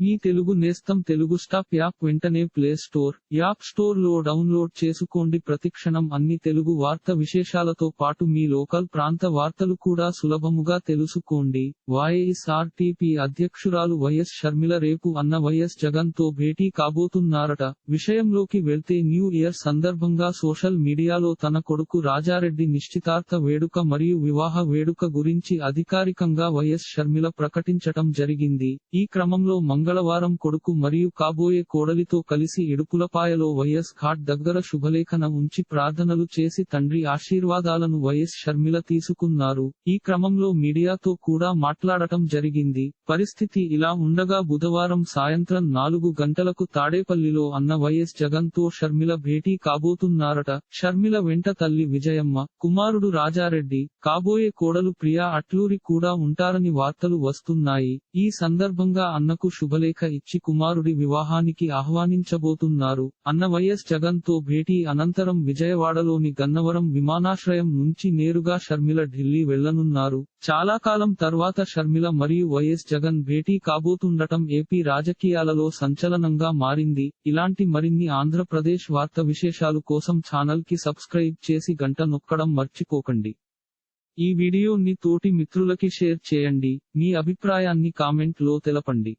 మీ తెలుగు నేస్తం Telugu stop app వెంటనే play store app స్టోర్లో డౌన్లోడ్ చేసుకోండి. ప్రతిక్షణం అన్ని తెలుగు వార్త విశేషాలతో పాటు మీ లోకల్ ప్రాంత వార్తలు కూడా సులభముగా తెలుసుకోండి. వైఎస్ఆర్టీపీ అధ్యక్షురాలు వైఎస్ షర్మిల రేపు అన్న వైఎస్ జగన్తో భేటీ కాబోతున్నారట. విషయంలోకి వెళ్తే న్యూ ఇయర్ సందర్భంగా సోషల్ మీడియాలో తన కొడుకు రాజారెడ్డి నిశ్చితార్థ వేడుక మరియు వివాహ వేడుక గురించి అధికారికంగా వైఎస్ షర్మిల ప్రకటించటం జరిగింది. ఈ క్రమంలో మంగళ మంగళవారం కొడుకు మరియు కాబోయే కోడలితో కలిసి ఇడుపులపాయలో వైఎస్ ఘాట్ దగ్గర శుభలేఖన ఉంచి ప్రార్థనలు చేసి తండ్రి ఆశీర్వాదాలను వైఎస్ షర్మిల తీసుకున్నారు. ఈ క్రమంలో మీడియాతో కూడా మాట్లాడటం జరిగింది. పరిస్థితి ఇలా ఉండగా బుధవారం సాయంత్రం నాలుగు గంటలకు తాడేపల్లిలో అన్న వైఎస్ జగన్తో షర్మిల భేటీ కాబోతున్నారట. షర్మిల వెంట తల్లి విజయమ్మ కుమారుడు రాజారెడ్డి కాబోయే కోడలు ప్రియా అట్లూరి కూడా ఉంటారని వార్తలు వస్తున్నాయి. ఈ సందర్భంగా అన్నకు శుభలేఖ ఇచ్చి కుమారుడి వివాహానికి ఆహ్వానించబోతున్నారు. అన్న వైఎస్ జగన్తో భేటీ అనంతరం విజయవాడలోని గన్నవరం విమానాశ్రయం నుంచి నేరుగా షర్మిల ఢిల్లీ వెళ్ళనున్నారు. చాలా కాలం తర్వాత షర్మిల మరియు వైఎస్ జగన్ భేటీ కాబోతుండటం ఏపీ రాజకీయాలలో సంచలనంగా మారింది. ఇలాంటి మరిన్ని ఆంధ్రప్రదేశ్ వార్త విశేషాలు కోసం ఛానల్కి సబ్స్క్రైబ్ చేసి గంట నొక్కడం మర్చిపోకండి. ఈ వీడియోని తోటి మిత్రులకి షేర్ చేయండి. మీ అభిప్రాయాన్ని కామెంట్లో తెలపండి.